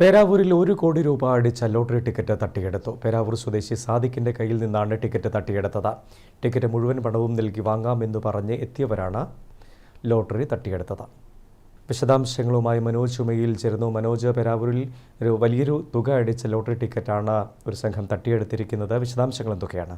പേരാവൂരിൽ ഒരു കോടി രൂപ അടിച്ച ലോട്ടറി ടിക്കറ്റ് തട്ടിയെടുത്തു. പേരാവൂർ സ്വദേശി സാദിഖിന്റെ കയ്യിൽ നിന്നാണ് ടിക്കറ്റ് തട്ടിയെടുത്തത്. ടിക്കറ്റ് മുഴുവൻ പണവും നൽകി വാങ്ങാമെന്ന് പറഞ്ഞ് എത്തിയവരാണ് ലോട്ടറി തട്ടിയെടുത്തത്. വിശദാംശങ്ങളുമായി മനോജ് ചുമയിൽ ചേർന്നു മനോജ് പേരാവൂരിൽ ഒരു വലിയൊരു തുക അടിച്ച ലോട്ടറി ടിക്കറ്റാണ് ഒരു സംഘം തട്ടിയെടുത്തിരിക്കുന്നത്. വിശദാംശങ്ങൾ എന്തൊക്കെയാണ്?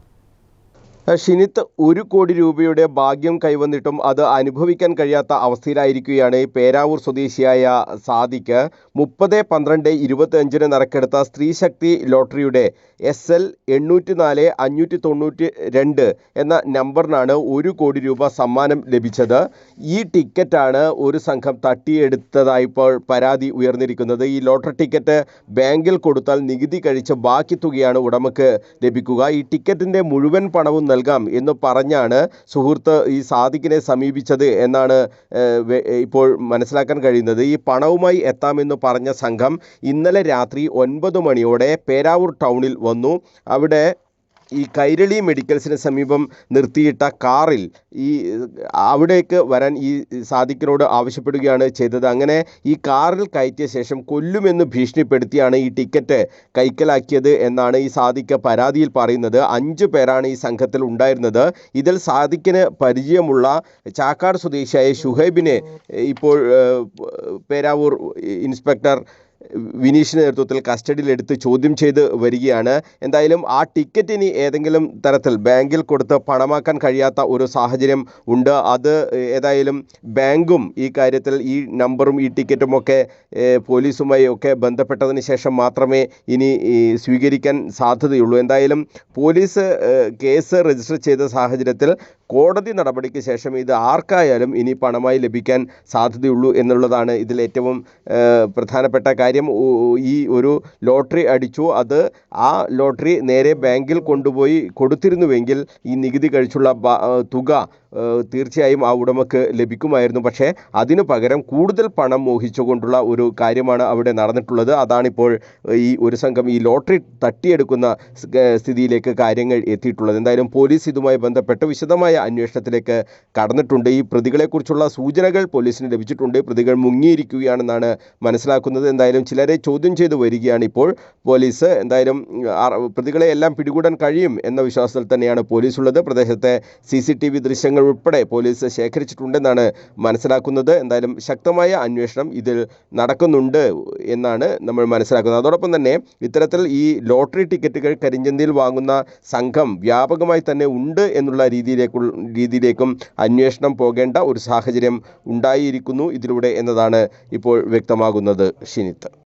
ഷിനിത്ത് ഒരു കോടി രൂപയുടെ ഭാഗ്യം കൈവന്നിട്ടും അത് അനുഭവിക്കാൻ കഴിയാത്ത അവസ്ഥയിലായിരിക്കുകയാണ് പേരാവൂർ സ്വദേശിയായ സാദിക്ക്. മുപ്പത് പന്ത്രണ്ട് ഇരുപത്തഞ്ചിന് നറുക്കെടുത്ത സ്ത്രീശക്തി ലോട്ടറിയുടെ എസ് എൽ എണ്ണൂറ്റി നാല് അഞ്ഞൂറ്റി തൊണ്ണൂറ്റി രണ്ട് എന്ന നമ്പറിനാണ് ഒരു കോടി രൂപ സമ്മാനം ലഭിച്ചത്. ഈ ടിക്കറ്റാണ് ഒരു സംഘം തട്ടിയെടുത്തതായിപ്പോൾ പരാതി ഉയർന്നിരിക്കുന്നത്. ഈ ലോട്ടറി ടിക്കറ്റ് ബാങ്കിൽ കൊടുത്താൽ നികുതി കഴിച്ച് ബാക്കി തുകയാണ് ഉടമക്ക് ലഭിക്കുക. ഈ ടിക്കറ്റിന്റെ മുഴുവൻ പണവും നൽകാം എന്ന് പറഞ്ഞാണ് സുഹൃത്ത് ഈ സാദിഖിനെ സമീപിച്ചത് എന്നാണ് ഇപ്പോൾ മനസ്സിലാക്കാൻ കഴിയുന്നത്. ഈ പണവുമായി എത്താമെന്ന് പറഞ്ഞ സംഘം ഇന്നലെ രാത്രി ഒൻപത് മണിയോടെ പേരാവൂർ ടൗണിൽ വന്നു. അവിടെ ഈ കൈരളി മെഡിക്കൽസിന് സമീപം നിർത്തിയിട്ട കാറിൽ ഈ അവിടേക്ക് വരാൻ ഈ സാദിഖിനോട് ആവശ്യപ്പെടുകയാണ് ചെയ്തത്. അങ്ങനെ ഈ കാറിൽ കയറ്റിയ ശേഷം കൊല്ലുമെന്ന് ഭീഷണിപ്പെടുത്തിയാണ് ഈ ടിക്കറ്റ് കൈക്കലാക്കിയത് എന്നാണ് ഈ സാദിഖ് പരാതിയിൽ പറയുന്നത്. അഞ്ച് പേരാണ് ഈ സംഘത്തിൽ ഉണ്ടായിരുന്നത്. ഇതിൽ സാദിഖിന് പരിചയമുള്ള ചാക്കാട് സ്വദേശിയായ ഷുഹൈബിനെ ഇപ്പോൾ പേരാവൂർ ഇൻസ്പെക്ടർ വിനീഷിന്റെ നേതൃത്വത്തിൽ കസ്റ്റഡിയിലെടുത്ത് ചോദ്യം ചെയ്ത് വരികയാണ്. എന്തായാലും ആ ടിക്കറ്റ് ഇനി ഏതെങ്കിലും തരത്തിൽ ബാങ്കിൽ കൊടുത്ത് പണമാക്കാൻ കഴിയാത്ത ഒരു സാഹചര്യം ഉണ്ട്. അത് ഏതായാലും ബാങ്കും ഈ കാര്യത്തിൽ ഈ നമ്പറും ഈ ടിക്കറ്റും ഒക്കെ പോലീസുമായി ഒക്കെ ബന്ധപ്പെട്ടതിന് ശേഷം മാത്രമേ ഇനി സ്വീകരിക്കാൻ സാധ്യതയുള്ളൂ. എന്തായാലും പോലീസ് കേസ് രജിസ്റ്റർ ചെയ്ത സാഹചര്യത്തിൽ കോടതി നടപടിക്ക് ശേഷം ഇത് ആർക്കായാലും ഇനി പണമായി ലഭിക്കാൻ സാധ്യതയുള്ളൂ എന്നുള്ളതാണ് ഇതിലേറ്റവും പ്രധാനപ്പെട്ട കാര്യം. ഈ ഒരു ലോട്ടറി അടിച്ചു. അത് ആ ലോട്ടറി നേരെ ബാങ്കിൽ കൊണ്ടുപോയി കൊടുത്തിരുന്നുവെങ്കിൽ ഈ നികുതി കഴിച്ചുള്ള തുക തീർച്ചയായും ആ ഉടമക്ക് ലഭിക്കുമായിരുന്നു. പക്ഷേ അതിനു പകരം കൂടുതൽ പണം മോഹിച്ചുകൊണ്ടുള്ള ഒരു കാര്യമാണ് അവിടെ നടന്നിട്ടുള്ളത്. അതാണിപ്പോൾ ഈ ഒരു സംഘം ഈ ലോട്ടറി തട്ടിയെടുക്കുന്ന സ്ഥിതിയിലേക്ക് കാര്യങ്ങൾ എത്തിയിട്ടുള്ളത്. എന്തായാലും പോലീസ് ഇതുമായി ബന്ധപ്പെട്ട് വിശദമായ അന്വേഷണത്തിലേക്ക് കടന്നിട്ടുണ്ട്. ഈ പ്രതികളെക്കുറിച്ചുള്ള സൂചനകൾ പോലീസിന് ലഭിച്ചിട്ടുണ്ട്. പ്രതികൾ മുങ്ങിയിരിക്കുകയാണെന്നാണ് മനസ്സിലാക്കുന്നത്. എന്തായാലും ചിലരെ ചോദ്യം ചെയ്തു വരികയാണ് ഇപ്പോൾ പോലീസ്. എന്തായാലും പ്രതികളെ എല്ലാം പിടികൂടാൻ കഴിയും എന്ന വിശ്വാസത്തിൽ തന്നെയാണ് പോലീസുള്ളത്. പ്രദേശത്തെ സി സി ടി വി ദൃശ്യങ്ങൾ ഉൾപ്പെടെ പോലീസ് ശേഖരിച്ചിട്ടുണ്ടെന്നാണ് മനസ്സിലാക്കുന്നത്. എന്തായാലും ശക്തമായ അന്വേഷണം ഇതിൽ നടക്കുന്നുണ്ട് എന്നാണ് നമ്മൾ മനസ്സിലാക്കുന്നത്. അതോടൊപ്പം തന്നെ ഇത്തരത്തിൽ ഈ ലോട്ടറി ടിക്കറ്റുകൾ കരിഞ്ചന്തയിൽ വാങ്ങുന്ന സംഘം വ്യാപകമായി തന്നെ ഉണ്ട് എന്നുള്ള രീതിയിലേക്കു രീതിയിലേക്കും അന്വേഷണം പോകേണ്ട ഒരു സാഹചര്യം ഉണ്ടായിരിക്കുന്നു ഇതിലൂടെ എന്നതാണ് ഇപ്പോൾ വ്യക്തമാകുന്നത്. ഷിനിത്ത്.